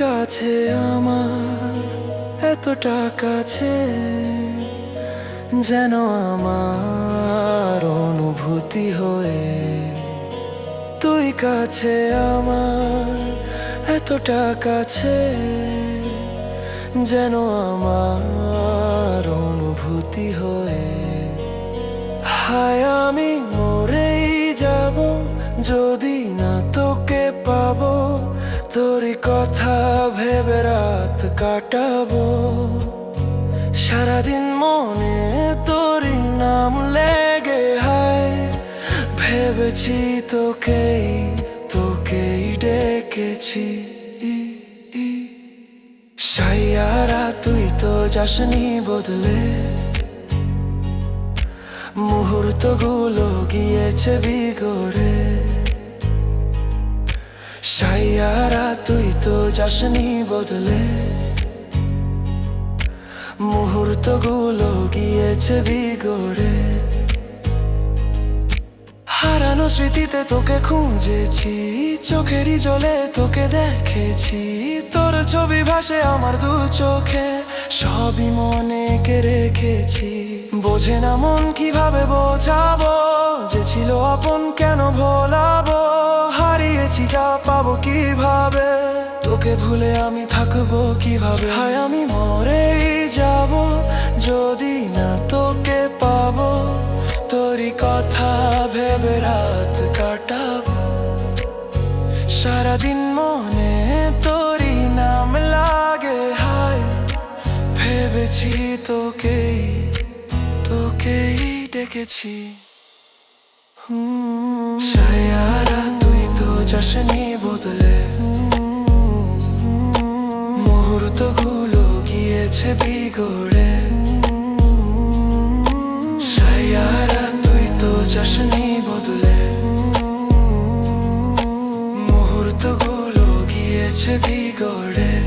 কাছে আমার, এতটা কাছে যেন আমার অনুভূতি হয়ে, তুই কাছে আমার, এতটা কাছে যেন আমার অনুভূতি হয়ে। হায়, আমি মরেই যাব, যদি না তোকে পাবো তোরই কথা কাটাবো। সারাদিন মনে তোরই নাম লেগে হায়। ভেবেছি তোকেই তোকেই ডেকেছি। সাইয়ারা, তুই তো যাসনি বদলে। মুহূর্তগুলো গিয়েছে বিগড়ে। সাইয়ারা, তুই তো যাসনি বদলে। মুহূর্তগুলো গিয়েছে বিগড়ে। হারানো স্মৃতিতে তোকে খুঁজেছি, চোখেরই জলে তোকে দেখেছি। তোর ছবি ভাসে আমার দু চোখে, সবই মনে কে রেখেছি। বোঝে না মন কীভাবে বোঝাবো, যে ছিল আপন কেন ভোলাবো। হারিয়েছি যা পাবো কীভাবে, তোকে ভুলে আমি থাকব কীভাবে? হায়, আমি মরেই যাব যদি না তোকে পাবো তোরই কথা ভেবে রাত কাটাবো সারাদিন মনে তোরই নাম লাগে হায় ভেবেছি তোকেই তোকেই ডেকেছি সায়ারা তুই তো যাসনি বদলে মুহূর্তগুলো গিয়েছে বিগড়ে। সায়ারা তুই তো যাসনি বদলে। মুহূর্তগুলো গিয়েছে বিগড়ে।